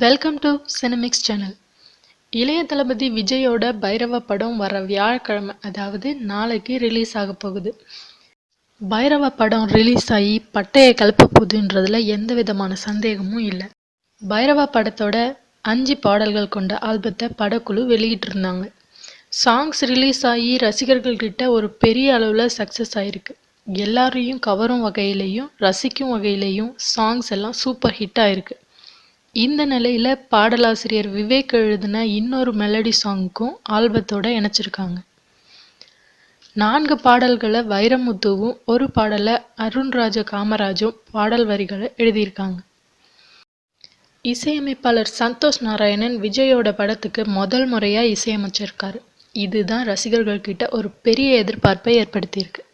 Welcome to Cinemix channel இளைய தளபதி விஜயோட பைரவ படம் வர வியாழக்கிழமை அதாவது நாளைக்கு ரிலீஸ் ஆக போகுது. பைரவ படம் ரிலீஸ் ஆகி பட்டையை கலப்ப போகுதுன்றதுல எந்த விதமான சந்தேகமும் இல்லை. பைரவா படத்தோட அஞ்சு பாடல்கள் கொண்ட ஆல்பத்தை படக்குழு வெளியிட்டிருந்தாங்க சாங்ஸ் ரிலீஸ் ஆகி ரசிகர்கள்கிட்ட ஒரு பெரிய அளவில் சக்ஸஸ் ஆயிருக்கு. எல்லாரையும் கவரும் வகையிலையும் ரசிக்கும் வகையிலையும் சாங்ஸ் எல்லாம் சூப்பர் ஹிட் ஆயிருக்கு. இந்த நிலையில் பாடலாசிரியர் விவேக் எழுதின இன்னொரு மெலடி சாங்க்கும் ஆல்பத்தோட இணைச்சிருக்காங்க. நான்கு பாடல்களை வைரமுத்துவும் ஒரு பாடலை அருண்ராஜ காமராஜும் பாடல் வரிகளை எழுதியிருக்காங்க. இசையமைப்பாளர் சந்தோஷ் நாராயணன் விஜயோட படத்துக்கு முதல் முறையாக இசையமைச்சிருக்காரு. இதுதான் ரசிகர்கள் கிட்ட ஒரு பெரிய எதிர்பார்ப்பை ஏற்படுத்தியிருக்கு.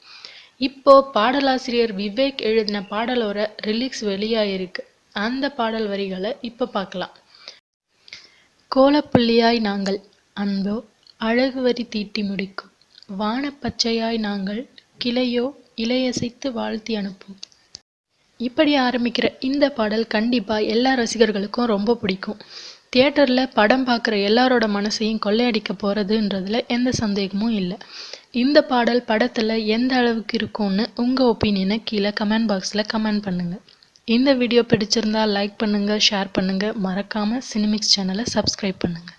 இப்போ பாடலாசிரியர் விவேக் எழுதின பாடலோட ரிலீக்ஸ் வெளியாயிருக்கு. அந்த பாடல் வரிகளை இப்போ பார்க்கலாம். கோலப்புள்ளியாய் நாங்கள் அன்போ அழகு வரி தீட்டி முடிக்கும். வானப்பச்சையாய் நாங்கள் கிளையோ இலையசைத்து வாழ்த்தி அனுப்பும். இப்படி ஆரம்பிக்கிற இந்த பாடல் கண்டிப்பாக எல்லா ரசிகர்களுக்கும் ரொம்ப பிடிக்கும். தியேட்டரில் படம் பார்க்குற எல்லாரோட மனசையும் கொள்ளையடிக்க போகிறதுன்றதுல எந்த சந்தேகமும் இல்லை. இந்த பாடல் படத்தில் எந்த அளவுக்கு இருக்கும்னு உங்கள் ஒப்பீனியனை கீழே கமெண்ட் பாக்ஸில் கமெண்ட் பண்ணுங்கள் இந்த வீடியோ பிடிச்சிருந்தா லைக் பண்ணுங்கள் ஷேர் பண்ணுங்கள் மறக்காமல் சினிமிக்ஸ் சேனலை சப்ஸ்கிரைப் பண்ணுங்கள்